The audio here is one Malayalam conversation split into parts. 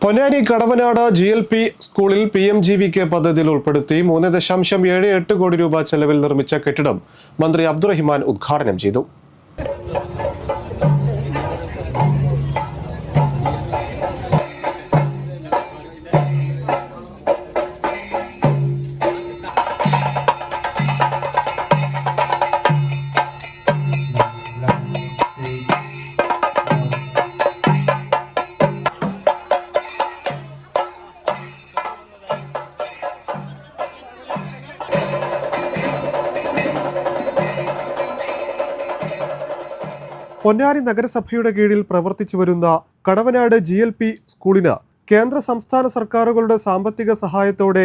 Ponnani Kadavanad G L P സ്കൂളിൽ P M G V K പദ്ധതിയിൽ ഉൾപ്പെടുത്തി മൂന്ന് ദശാംശം ഏഴ് എട്ട് കോടി രൂപ ചെലവിൽ നിർമ്മിച്ച കെട്ടിടം മന്ത്രി അബ്ദുറഹിമാൻ ഉദ്ഘാടനം ചെയ്തു. പൊന്നാനി നഗരസഭയുടെ കീഴിൽ പ്രവർത്തിച്ചു വരുന്ന കടവനാട് ജി എൽ പി സ്കൂളിന് കേന്ദ്ര സംസ്ഥാന സർക്കാരുകളുടെ സാമ്പത്തിക സഹായത്തോടെ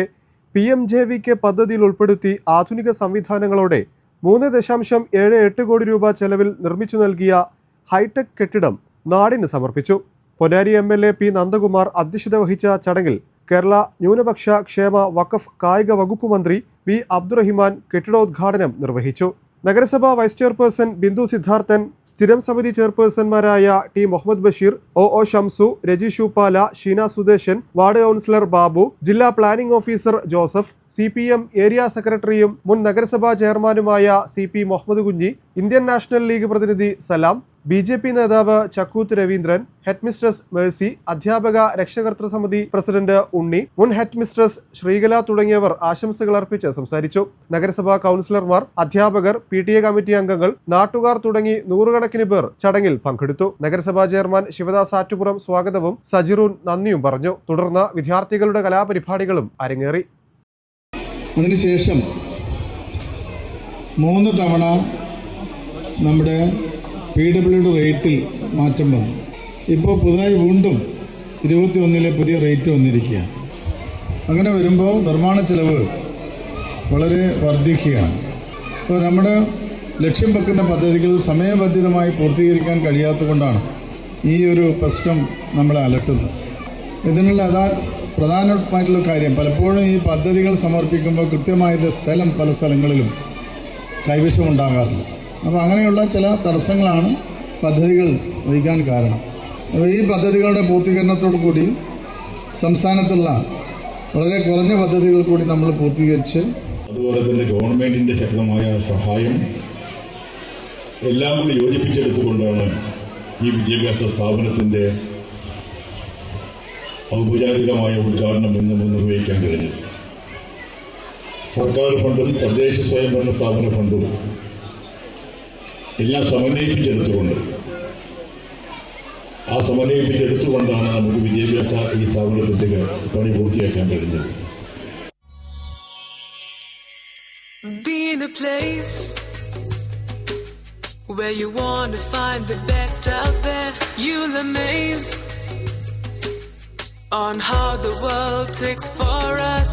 P M J V K പദ്ധതിയിൽ ഉൾപ്പെടുത്തി ആധുനിക സംവിധാനങ്ങളോടെ മൂന്ന് ദശാംശം ഏഴ് എട്ട് കോടി രൂപ ചെലവിൽ നിർമ്മിച്ചു നൽകിയ ഹൈടെക് കെട്ടിടം നാടിന് സമർപ്പിച്ചു. Ponnani M L A P Nandakumar അധ്യക്ഷത വഹിച്ച ചടങ്ങിൽ കേരള ന്യൂനപക്ഷ ക്ഷേമ വഖഫ് കായിക വകുപ്പ് മന്ത്രി വി അബ്ദുറഹിമാൻ കെട്ടിടോദ്ഘാടനം നിർവഹിച്ചു. നഗരസഭാ വൈസ് ചെയർപേഴ്സൺ ബിന്ദു സിദ്ധാർത്ഥൻ സ്ഥിരം സമിതി ചെയർപേഴ്സൺമാരായ T. Muhammad Basheer O. O. Shamsu Reji ഷൂപ്പാല Sheena Sudesan ward councillor Babu ജില്ലാ planning officer Joseph C P M area സെക്രട്ടറിയും മുൻ നഗരസഭാ ചെയർമാനുമായ C P Muhammad Kunhi Indian national league പ്രതിനിധി സലാം ബി ജെ പി നേതാവ് ചക്കൂത്ത് രവീന്ദ്രൻ ഹെഡ്മിസ്ട്രസ് മേഴ്സി അധ്യാപക രക്ഷകർത്തൃ സമിതി പ്രസിഡന്റ് ഉണ്ണി മുൻ ഹെഡ്മിസ്ട്രസ് ശ്രീകല തുടങ്ങിയവർ ആശംസകൾ അർപ്പിച്ച് സംസാരിച്ചു. നഗരസഭാ കൗൺസിലർമാർ അധ്യാപകർ പി ടി എ കമ്മിറ്റി അംഗങ്ങൾ നാട്ടുകാർ തുടങ്ങി നൂറുകണക്കിന് പേർ ചടങ്ങിൽ പങ്കെടുത്തു. നഗരസഭാ ചെയർമാൻ ശിവദാസ് ആറ്റുപുറം സ്വാഗതവും സജിറൂൻ നന്ദിയും പറഞ്ഞു. തുടർന്ന് വിദ്യാർത്ഥികളുടെ കലാപരിപാടികളും അരങ്ങേറി. അതിനുശേഷം മൂന്ന് തവണ നമ്മുടെ പി ഡബ്ല്യുയുടെ റേറ്റിൽ മാറ്റം വന്നു. ഇപ്പോൾ പുതുതായി വീണ്ടും ഇരുപത്തി ഒന്നിലെ പുതിയ റേറ്റ് വന്നിരിക്കുകയാണ്. അങ്ങനെ വരുമ്പോൾ നിർമ്മാണ ചെലവ് വളരെ വർദ്ധിക്കുകയാണ്. അപ്പോൾ നമ്മുടെ ലക്ഷ്യം വെക്കുന്ന പദ്ധതികൾ സമയബന്ധിതമായി പൂർത്തീകരിക്കാൻ കഴിയാത്തതുകൊണ്ടാണ് ഈ ഒരു പ്രശ്നം നമ്മളെ അലട്ടുന്നത്. ഇതിനുള്ള അതാ പ്രധാനമായിട്ടുള്ള കാര്യം പലപ്പോഴും ഈ പദ്ധതികൾ സമർപ്പിക്കുമ്പോൾ കൃത്യമായ സ്ഥലം പല സ്ഥലങ്ങളിലും കൈവശം ഉണ്ടാകാറില്ല അപ്പോൾ അങ്ങനെയുള്ള ചില തടസ്സങ്ങളാണ് പദ്ധതികൾ വഹിക്കാൻ കാരണം. അപ്പോൾ ഈ പദ്ധതികളുടെ പൂർത്തീകരണത്തോടു കൂടി സംസ്ഥാനത്തുള്ള വളരെ കുറഞ്ഞ പദ്ധതികൾ കൂടി നമ്മൾ പൂർത്തീകരിച്ച് അതുപോലെ തന്നെ ഗവൺമെന്റിന്റെ ശക്തമായ സഹായം എല്ലാം കൂടി യോജിപ്പിച്ചെടുത്തുകൊണ്ടാണ് ഈ വിദ്യാഭ്യാസ സ്ഥാപനത്തിന്റെ ഔപചാരികമായ ഉദ്ഘാടനം ഇന്ന് നിർവഹിക്കാൻ കഴിഞ്ഞത്. സർക്കാർ ഫണ്ടും തദ്ദേശ സ്വയംഭരണ സ്ഥാപന ഫണ്ടും എല്ലാം സമന്വയിപ്പിച്ചെടുത്തുകൊണ്ട് ആ സമന്വയിപ്പിച്ചെടുത്തുകൊണ്ടാണ് നമുക്ക് വിദ്യാഭ്യാസ ഈ സ്ഥാപനത്തിന്റെ പണി പൂർത്തിയാക്കാൻ കഴിഞ്ഞത് Be in a place where you want to find the best out there. You'll amaze on how the world takes for us.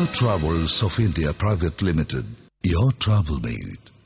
Akbar Travels of India Private Limited. Your travel mate.